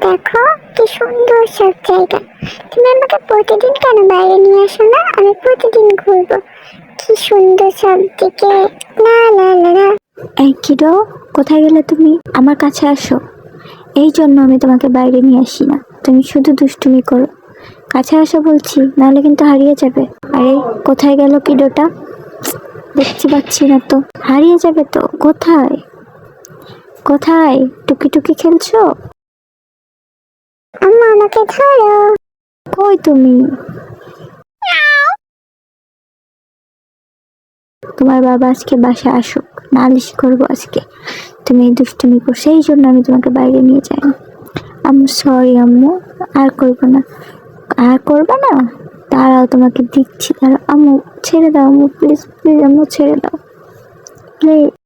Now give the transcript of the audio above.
দেখো, কি সুন্দর সব জায়গা। তুমি আমাকে প্রতিদিন কেন বাইরে নিয়ে আসো না? আমি প্রতিদিন ঘুরবো। কি সুন্দর সব দিকে। লা লা লা লা এই কোথায় গেলে তুমি? আমার কাছে আসো। এই জন্য আমি তোমাকে বাইরে নিয়ে আসি না। তুমি শুধু দুষ্টুমি করো। কাছে আসো বলছি, নাহলে কিন্তু হারিয়ে যাবে। আরে, কোথায় গেল কিডোটা? দেখতে পাচ্ছি না তো। হারিয়ে যাবে তো, কোথায়? কোথায়? টুকি টুকি খেলছো? আমাকে ধরো কই তুমি? তোমার বাবা আজকে বাসায় আসুক, নালিশ করব আজকে। তুমি এই দুষ্টুমি করছ, এই জন্য আমি তোমাকে বাইরে নিয়ে যাই। আম্মু সরি আম্মু, আর করব না। আর করবে না? তারাও তোমাকে দিচ্ছি। তারা আম্মু, ছেড়ে দাও, আম্মু প্লিজ প্লিজ আম্মু, ছেড়ে দাও। প্লিজ